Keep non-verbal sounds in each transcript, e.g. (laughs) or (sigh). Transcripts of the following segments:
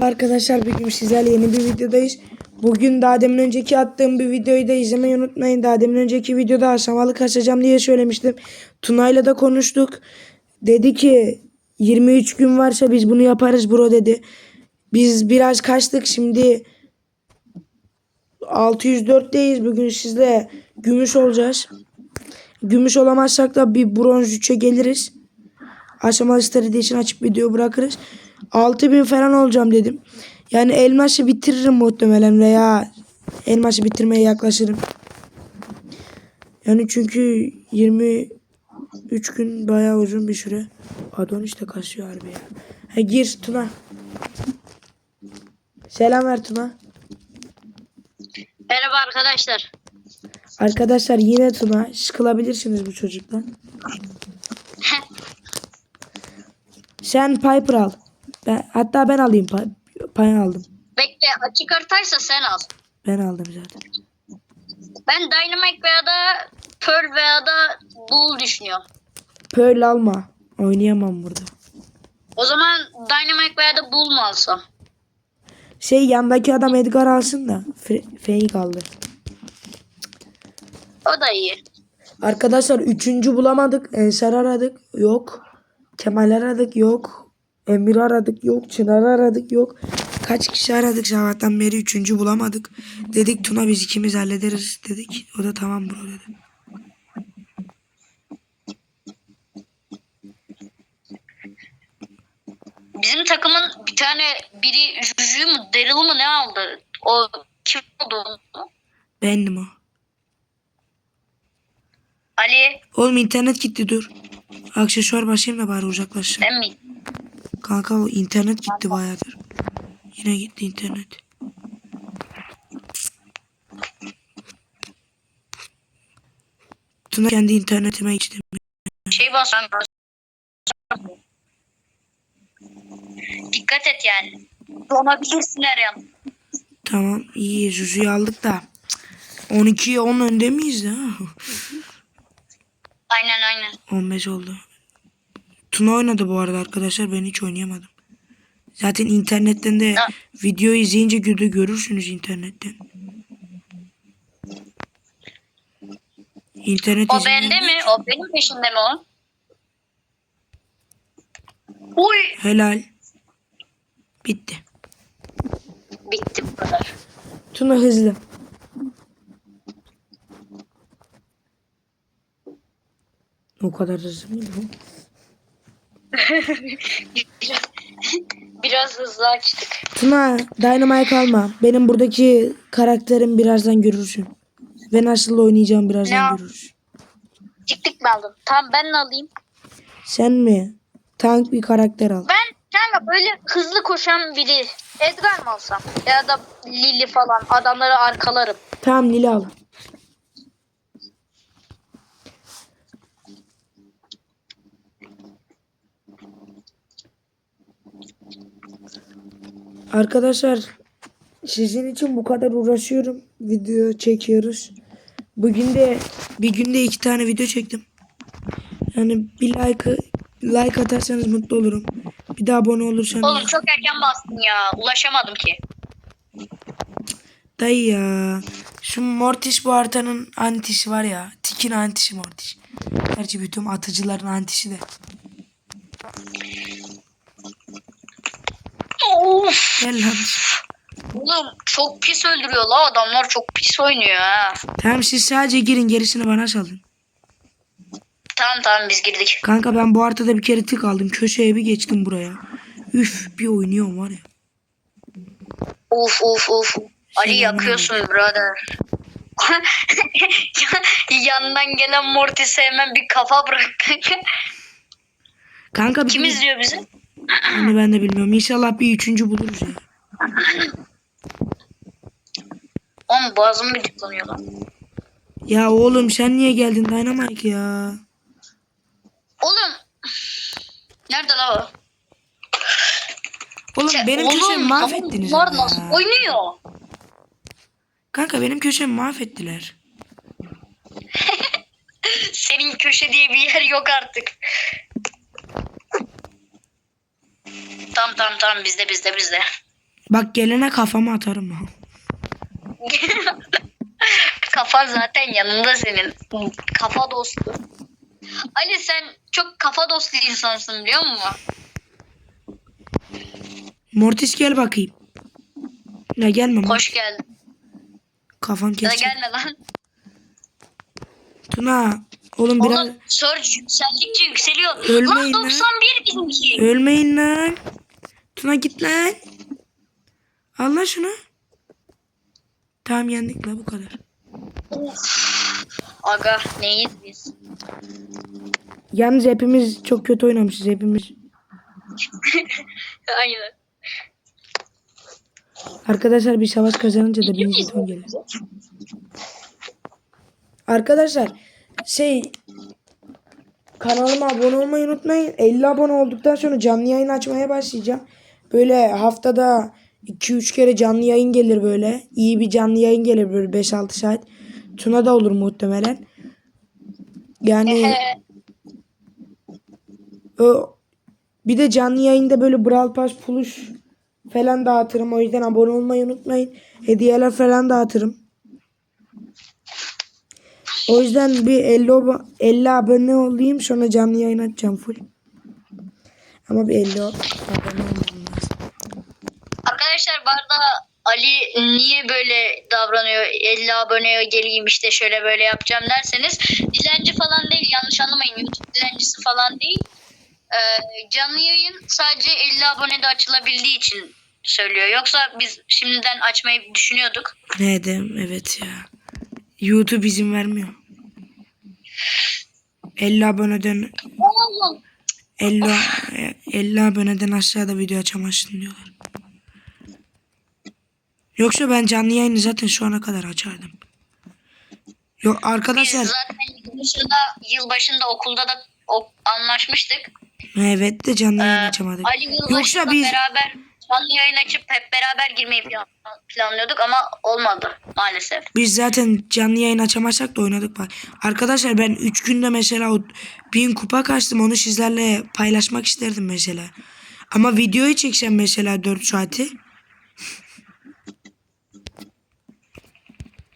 Arkadaşlar bugün sizlerle yeni bir videodayız. Bugün daha demin önceki attığım bir videoyu da izlemeyi unutmayın. Daha demin önceki videoda aşamalı kaçacağım diye söylemiştim. Tuna'yla da konuştuk. Dedi ki 23 gün varsa biz bunu yaparız bro dedi. Biz biraz kaçtık şimdi 604'teyiz. Bugün sizle gümüş olacağız. Gümüş olamazsak da bir bronz 3'e geliriz. Aşamalı strateji için açıp video bırakırız. 6000 falan olacağım dedim. Yani elması bitiririm muhtemelen veya elması bitirmeye yaklaşırım. Yani çünkü 23 gün bayağı uzun bir süre. Adon işte kasıyor harbi ya. Ha, gir Tuna. Selam ver Tuna. Merhaba arkadaşlar. Arkadaşlar yine Tuna. Sıkılabilirsiniz bu çocuktan. (laughs) Sen Piper al. Ben, hatta ben alayım. Pay, pay aldım. Bekle açık haritaysa sen al. Ben aldım zaten. Ben Dynamite veya da Pearl veya da Bull düşünüyorum. Pearl alma. Oynayamam burada. O zaman Dynamite veya da Bull mu alsam? Şey yandaki adam Edgar alsın da. Fake aldı. O da iyi. Arkadaşlar üçüncü bulamadık. Ensar aradık. Yok. Kemal aradık. Yok. Emir aradık. Yok. Çınar aradık. Yok. Kaç kişi aradık sabahtan beri üçüncü bulamadık. Dedik Tuna biz ikimiz hallederiz dedik. O da tamam bro dedi. Bizim takımın bir tane biri Juju mu Daryl mı ne aldı? O kim oldu? onu? Bendim o. Ali Oğlum internet gitti dur. Aksesuar basayım da bari uzaklaşsın. sen mi? Kanka o internet gitti bayağıdır. Yine gitti internet. Tuna kendi internetime geçti. Şey basam. Dikkat et yani. Donabilirsin her yan. Tamam iyi Zuzu'yu aldık da. cık, 12'ye 10 önde miyiz ya? Aynen aynen. 15 oldu. Tuna oynadı bu arada arkadaşlar ben hiç oynayamadım. Zaten internetten de Ha. video izleyince gö- görürsünüz internetten. İnternet O bende mi? O benim peşinde mi o? Uy. Helal. Bitti. Bitti bu kadar. Tuna hızlı. O kadar hızlı mıydı bu? (laughs) Biraz, hızlı açtık. Tuna Dynamite alma. Benim buradaki karakterim birazdan görürsün. Ve nasıl oynayacağım birazdan Ne? görürsün. Tiktik mi aldın? Tamam ben de alayım. Sen mi? Tank bir karakter al. Ben kanka böyle hızlı koşan biri. Edgar mı alsam? Ya da Lily falan. Adamları arkalarım. Tamam Nili al. Arkadaşlar sizin için bu kadar uğraşıyorum. Video çekiyoruz. Bugün de bir günde iki tane video çektim. Yani bir like like atarsanız mutlu olurum. Bir de abone olursanız. Oğlum çok erken bastın ya. Ulaşamadım ki. Dayı ya. Şu Mortis bu haritanın antisi var ya. Tikin antisi Mortis. Gerçi bütün atıcıların antisi de. Gel lan. Oğlum çok pis öldürüyor la adamlar çok pis oynuyor ha. Tamam siz sadece girin gerisini bana salın. Tamam tamam biz girdik. Kanka ben bu haritada bir kere tık aldım. Köşeye bir geçtim buraya. Üf bir oynuyorum var ya. Uf uf uf. Ali Selam yakıyorsun brother. (laughs) Yandan gelen Mortis'e hemen bir kafa bırak. (laughs) Kanka bir Kim izliyor bizi? Onu ben de bilmiyorum. İnşallah bir üçüncü buluruz ya. Oğlum boğazım bir tıklanıyor lan. Ya oğlum sen niye geldin Dynamite ya? Oğlum. Nerede la o? Oğlum Sen- benim oğlum, köşemi mahvettiniz Bunlar ama nasıl ya. oynuyor? Kanka benim köşemi mahvettiler. (laughs) Senin köşe diye bir yer yok artık. Tamam tamam tamam bizde bizde bizde. Bak gelene kafama atarım ha. (laughs) Kafa zaten yanında senin. Kafa dostu. Ali sen çok kafa dostu insansın biliyor musun? Mortis gel bakayım. Ya gelme. Hoş geldin. Kafan Ya da kesecek. gelme lan. Tuna. Oğlum biraz Oğlum Surge yükseldikçe yükseliyor. Ölmeyin lan. 91 bizimki. ölmeyin lan. Tuna git lan. Al lan şunu. Tamam yendik la bu kadar. Aga neyiz biz? Yalnız hepimiz çok kötü oynamışız hepimiz. (laughs) Aynen. Arkadaşlar bir savaş kazanınca da bir jeton gelir. Arkadaşlar şey kanalıma abone olmayı unutmayın. 50 abone olduktan sonra canlı yayın açmaya başlayacağım. Böyle haftada 2-3 kere canlı yayın gelir böyle. İyi bir canlı yayın gelir böyle 5-6 saat. Tuna da olur muhtemelen. Yani o bir de canlı yayında böyle Brawl Pass puluş falan dağıtırım. O yüzden abone olmayı unutmayın. Hediyeler falan dağıtırım. O yüzden bir 50, oba- 50 abone olayım sonra canlı yayın açacağım full. Ama bir 50 abone olmam lazım. Arkadaşlar bu arada Ali niye böyle davranıyor? 50 aboneye geleyim işte şöyle böyle yapacağım derseniz dilenci falan değil yanlış anlamayın YouTube dilencisi falan değil. Ee, canlı yayın sadece 50 abonede açılabildiği için söylüyor. Yoksa biz şimdiden açmayı düşünüyorduk. Ne de evet ya. YouTube izin vermiyor. 50 aboneden Oğlum 50, 50 aboneden aşağıda video açamazsın diyorlar. Yoksa ben canlı yayını zaten şu ana kadar açardım. Yok biz arkadaşlar zaten yılbaşında, yılbaşında okulda da o, anlaşmıştık. evet de canlı yayın Ee, açamadık. Ali Yoksa biz beraber canlı yayın açıp hep beraber girmeyi plan- planlıyorduk ama olmadı maalesef. biz zaten canlı yayın açamazsak da oynadık bak. Arkadaşlar ben 3 günde mesela o 1000 kupa kaçtım onu sizlerle paylaşmak isterdim mesela. Ama videoyu çeksem mesela 4 saati.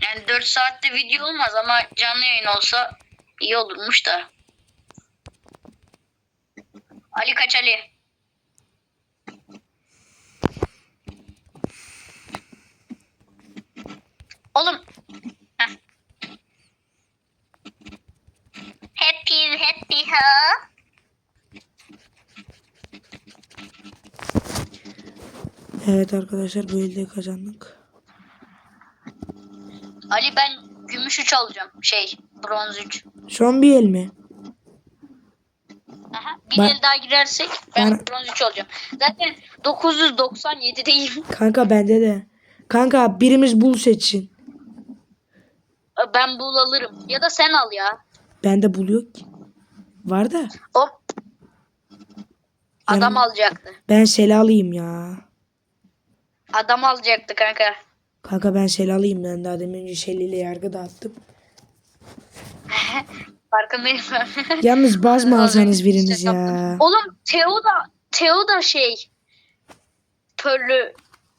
Yani 4 saatte video olmaz ama canlı yayın olsa iyi olurmuş da. Ali kaç Ali? Oğlum. Heh. Happy happy ha. Evet arkadaşlar bu elde kazandık. Ali ben gümüş 3 alacağım. Şey bronz 3. Son bir el mi? Aha, bir Ben- el daha girersek ben Ben- bronz 3 olacağım. Zaten 997'deyim. Kanka bende de. Kanka birimiz bul seçsin. Ben bul alırım. Ya da sen al ya. Bende bul yok ki. Var da. Hop. Adam Yani- alacaktı. Ben sel alayım ya. Adam alacaktı kanka. Kanka ben sel alayım ben daha demin önce ile yargı dağıttım. (laughs) Farkındayım ben. Yalnız baz mı alsanız biriniz İşte yaptım. ya? Oğlum Teo da Teo da şey Pörlü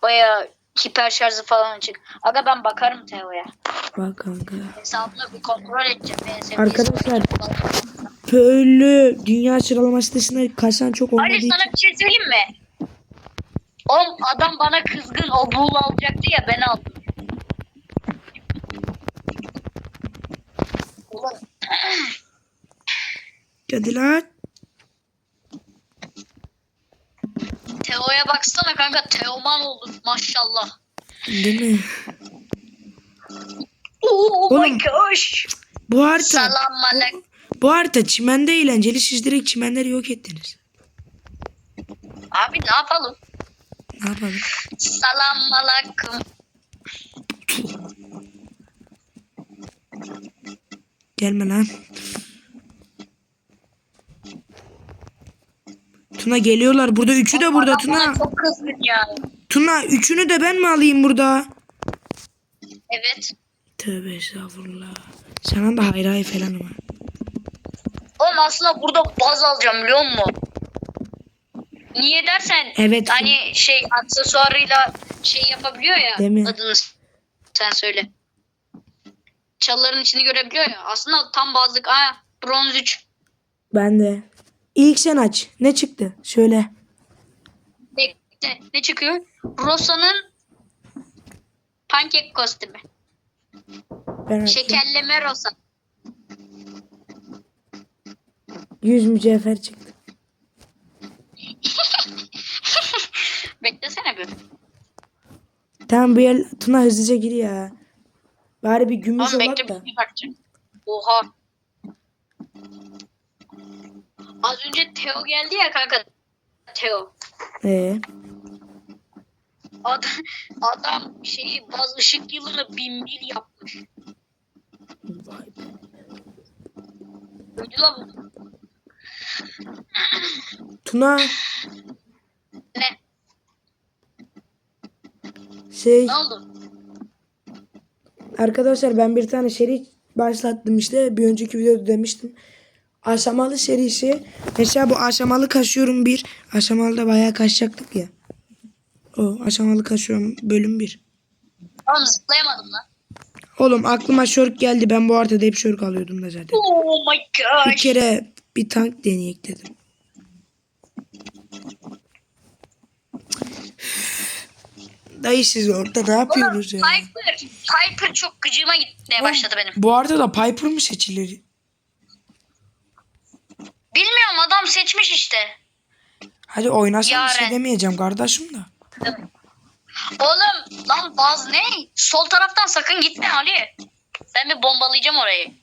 baya hiper şarjı falan açık. Aga ben bakarım Teo'ya. Bak kanka. Hesabını bir kontrol edeceğim. En sevdiğim Arkadaşlar. Köylü dünya sıralaması dışında kaçan çok olmadığı Ali için. sana bir şey söyleyeyim mi? Oğlum adam bana kızgın o buğulu alacaktı ya ben aldım. Lan. Teo'ya baksana kanka Teoman oldu maşallah. Değil mi? Oh my Oğlum. gosh. Bu harita, Salam malek. bu harita çimende eğlenceli. Siz direkt çimenleri yok ettiniz. Abi ne yapalım? Ne yapalım? Salam aleyküm. Gelme lan. Tuna geliyorlar. Burada üçü de burada Tuna. çok kızgın ya. Tuna üçünü de ben mi alayım burada? Evet. Tövbe estağfurullah. Sana da hayır falan ama. Oğlum aslında burada baz alacağım biliyor musun? Niye dersen Evet. hani şey aksesuarıyla şey yapabiliyor ya. Değil mi? Adını sen söyle. Çalıların içini görebiliyor ya. Aslında tam bazlık. Aa bronz 3. Ben de. İlk sen aç. Ne çıktı? Söyle. Bekle. Ne çıkıyor? Rosa'nın pankek kostümü. Ben. Şekerleme Rosa. 100 mücevher çıktı. Beklesene bir. Tamam bu yer Tuna hızlıca gir ya. Bari bir gümüş olak bekle da. bir bakacağım. Oha. Az önce Teo geldi ya kanka. Teo. Ee, Adam, adam şeyi baz ışık yılını bin bir yapmış. vay be. Öldü la bu. Tuna şey Ne oldu? arkadaşlar ben bir tane seri başlattım işte bir önceki videoda demiştim. Aşamalı serisi. Mesela bu aşamalı kaşıyorum bir. Aşamalı da bayağı kaşacaktık ya. O aşamalı kaşıyorum bölüm bir. Oğlum zıplayamadım lan. Oğlum aklıma şörk geldi. Ben bu haritada hep şörk alıyordum da zaten. Oh my Bir gosh. kere bir tank deneyek dedim. Dayı siz orada ne yapıyorsunuz ya? Piper, Piper çok gıcığıma gitmeye başladı benim. Bu arada da Piper mı seçilir? Bilmiyorum adam seçmiş işte. Hadi oynasam bir şey Yaren. demeyeceğim kardeşim da. Oğlum lan baz ne? Sol taraftan sakın gitme Ali. Ben bir bombalayacağım orayı.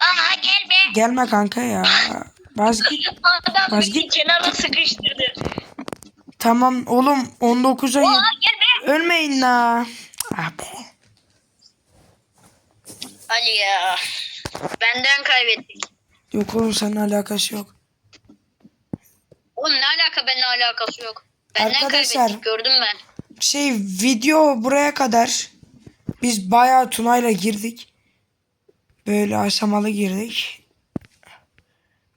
Aa gel be. Gelme kanka ya. (laughs) Vazgeç. Adam Vazgeç. bizi kenara sıkıştırdı. Tamam oğlum 19'a Aa yet- gel be. Ölmeyin la. Ah be. Ali ya. Benden kaybettik. Yok oğlum seninle alakası yok. Oğlum ne alaka benimle alakası yok. Benden Arkadaşlar- kaybettik gördüm ben. Şey video buraya kadar biz bayağı Tuna'yla girdik. Böyle aşamalı girdik.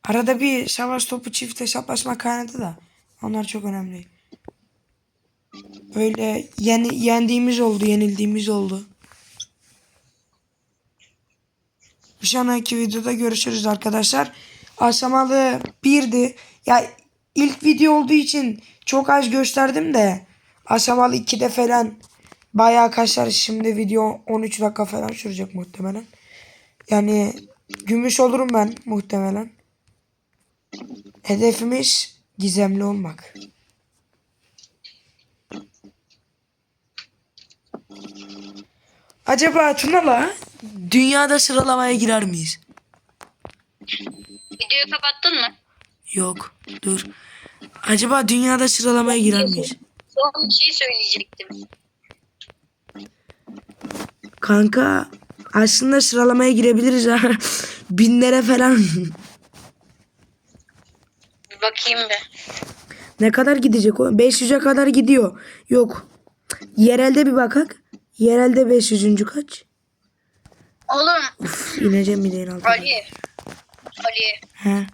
Arada bir savaş topu çift hesaplaşma kaynadı da. Onlar çok önemli. Böyle yeni, yendiğimiz oldu, yenildiğimiz oldu. Bir sonraki videoda görüşürüz arkadaşlar. Aşamalı birdi. Ya ilk video olduğu için çok az gösterdim de aşamalı 2'de falan bayağı kaçar. Şimdi video 13 dakika falan sürecek muhtemelen. Yani gümüş olurum ben muhtemelen. Hedefimiz gizemli olmak. Acaba Tuna'la dünyada sıralamaya girer miyiz? Videoyu kapattın mı? Yok. Dur. Acaba dünyada sıralamaya girer miyiz? Son bir şey söyleyecektim. Kanka aslında sıralamaya girebiliriz ha. (laughs) Binlere falan. Bir bakayım be. ne kadar gidecek o? 500'e kadar gidiyor. Yok. Yerelde bir bakak. Yerelde 500. kaç? Oğlum Uf, ineceğim bir deyin altına. Ali. Ali He.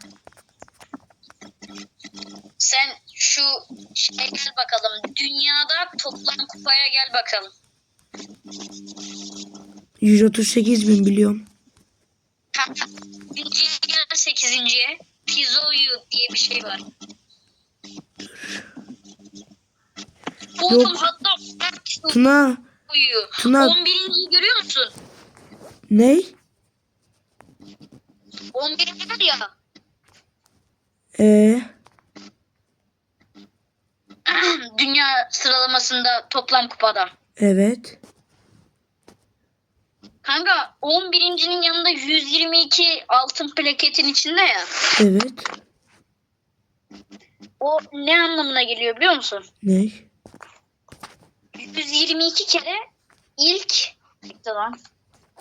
sen şu şeye gel bakalım. Dünyada toplam kupaya gel bakalım. 138 bin biliyorum. (laughs) Birinciye gel sekizinciye. Pizoyu diye bir şey var. Yok. hatta Tuna. Pizoyu. Tuna- 11.yi görüyor musun? Ney? 11 var ya. Ee, (clears throat) Dünya sıralamasında toplam kupada. evet. Kanka 11.'nin yanında 122 altın plaketin içinde ya. Evet. O ne anlamına geliyor biliyor musun? Ney? 122 kere ilk bekle lan.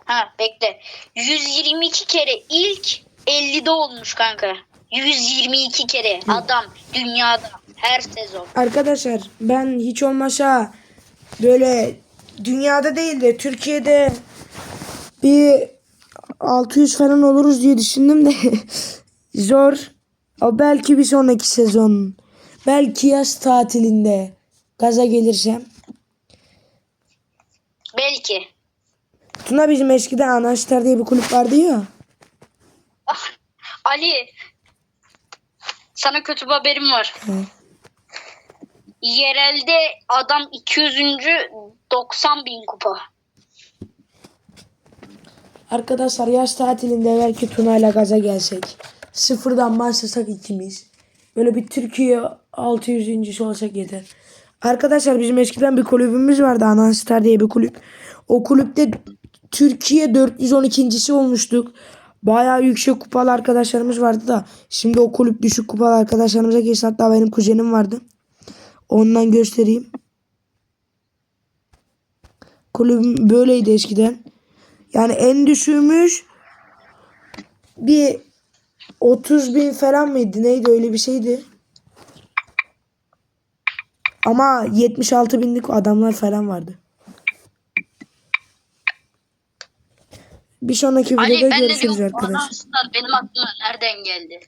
Ha bekle. 122 kere ilk 50'de olmuş kanka. 122 kere adam dünyada her sezon. Arkadaşlar ben hiç olmasa böyle dünyada değil de Türkiye'de bir 600 falan oluruz diye düşündüm de (laughs) zor. O belki bir sonraki sezon. Belki yaz tatilinde gaza gelirsem. Belki. Tuna bizim eskiden Anaçlar diye bir kulüp vardı ya. Ali sana kötü bir haberim var. He. Yerelde adam 200. 90 bin kupa. Arkadaşlar yaz tatilinde belki Tuna'yla gaza gelsek. Sıfırdan başlasak ikimiz. Böyle bir Türkiye 600. olsak yeter. Arkadaşlar bizim eskiden bir kulübümüz vardı. Ananstar diye bir kulüp. O kulüpte Türkiye 412. olmuştuk. Bayağı yüksek kupalı arkadaşlarımız vardı da. Şimdi o kulüp düşük kupalı arkadaşlarımıza geçti. Hatta benim kuzenim vardı. Ondan göstereyim. Kulübüm böyleydi eskiden. Yani en düşüğümüz bir 30 bin falan mıydı? Neydi öyle bir şeydi. Ama 76 binlik adamlar falan vardı. Bir sonraki Ali videoda görüşürüz arkadaşlar. Benim aklıma nereden geldi?